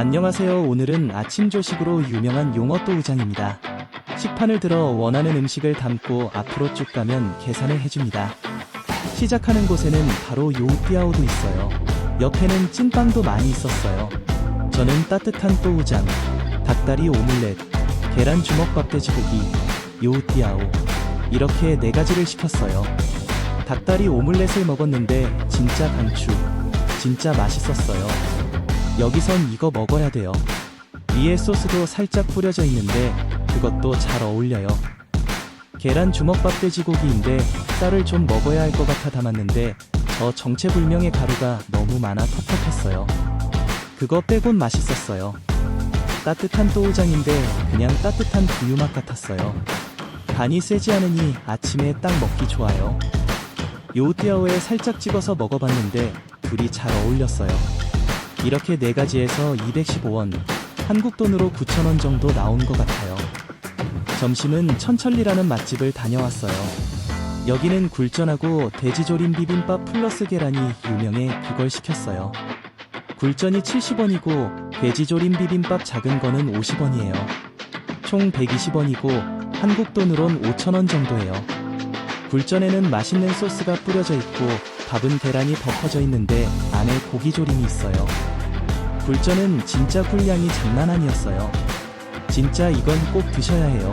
안녕하세요. 오늘은 아침 조식으로 유명한 용어또 우장입니다. 식판을 들어 원하는 음식을 담고 앞으로 쭉 가면 계산을 해줍니다. 시작하는 곳에는 바로 요우띠아오도 있어요. 옆에는 찐빵도 많이 있었어요. 저는 따뜻한 또우장, 닭다리 오믈렛, 계란 주먹밥 돼지고기, 요우띠아오 이렇게 네 가지를 시켰어요. 닭다리 오믈렛을 먹었는데 진짜 강추, 진짜 맛있었어요. 여기선 이거 먹어야 돼요. 위에 소스도 살짝 뿌려져 있는데 그것도 잘 어울려요. 계란 주먹밥 돼지고기인데 쌀을 좀 먹어야 할 것 같아 담았는데 저 정체불명의 가루가 너무 많아 텁텁했어요. 그거 빼곤 맛있었어요. 따뜻한 또우장인데 그냥 따뜻한 두유맛 같았어요. 간이 세지 않으니 아침에 딱 먹기 좋아요. 요우띠아오에 살짝 찍어서 먹어봤는데 둘이 잘 어울렸어요. 이렇게 네 가지에서 215원, 한국 돈으로 9,000원 정도 나온 것 같아요. 점심은 천천리라는 맛집을 다녀왔어요. 여기는 굴전하고 돼지조림 비빔밥 플러스 계란이 유명해 그걸 시켰어요. 굴전이 70원이고 돼지조림 비빔밥 작은 거는 50원이에요. 총 120원이고 한국 돈으론 5,000원 정도예요. 굴전에는 맛있는 소스가 뿌려져 있고 밥은 계란이 덮어져 있는데 안에 고기 조림이 있어요. 굴전은 진짜 굴량이 장난 아니었어요. 진짜 이건 꼭 드셔야 해요.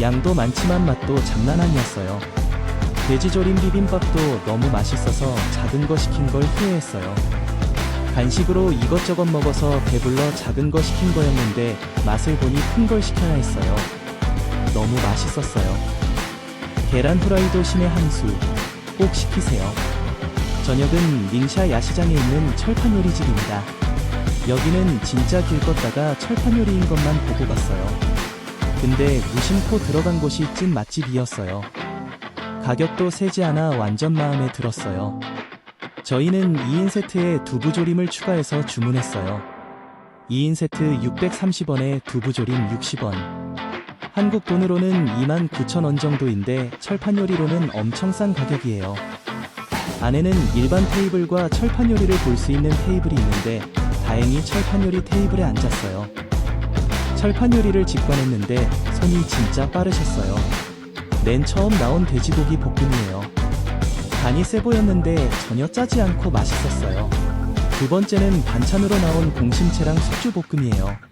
양도 많지만 맛도 장난 아니었어요. 돼지조림 비빔밥도 너무 맛있어서 작은 거 시킨 걸 후회했어요. 간식으로 이것저것 먹어서 배불러 작은 거 시킨 거였는데 맛을 보니 큰 걸 시켜야 했어요. 너무 맛있었어요. 계란 후라이도 신의 한 수. 꼭 시키세요. 저녁은 닝샤 야시장에 있는 철판 요리집입니다. 여기는 진짜 길 걷다가 철판 요리인 것만 보고 갔어요. 근데 무심코 들어간 곳이 찐 맛집이었어요. 가격도 세지 않아 완전 마음에 들었어요. 저희는 2인 세트에 두부조림을 추가해서 주문했어요. 2인 세트 630원에 두부조림 60원. 한국 돈으로는 29,000원 정도인데 철판 요리로는 엄청 싼 가격이에요. 안에는 일반 테이블과 철판 요리를 볼 수 있는 테이블이 있는데 다행히 철판 요리 테이블에 앉았어요. 철판 요리를 직관했는데 손이 진짜 빠르셨어요. 맨 처음 나온 돼지고기 볶음이에요. 간이 세 보였는데 전혀 짜지 않고 맛있었어요. 두 번째는 반찬으로 나온 공심채랑 숙주 볶음이에요.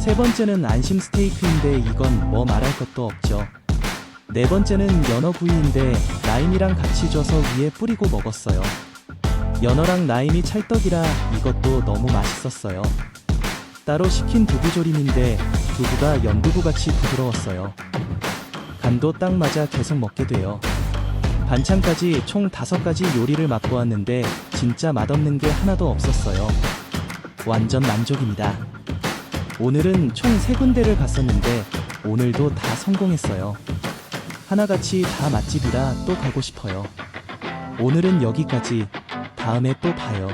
세 번째는 안심 스테이크인데 이건 뭐 말할 것도 없죠. 네 번째는 연어 구이인데 라임이랑 같이 줘서 위에 뿌리고 먹었어요. 연어랑 라임이 찰떡이라 이것도 너무 맛있었어요. 따로 시킨 두부조림인데 두부가 연두부같이 부드러웠어요. 간도 딱 맞아 계속 먹게 돼요. 반찬까지 총 다섯 가지 요리를 맛보았는데 진짜 맛없는 게 하나도 없었어요. 완전 만족입니다. 오늘은 총세 군데를 갔었는데 오늘도 다 성공했어요. 하나같이 다 맛집이라 또 가고 싶어요. 오늘은 여기까지. 다음에 또 봐요.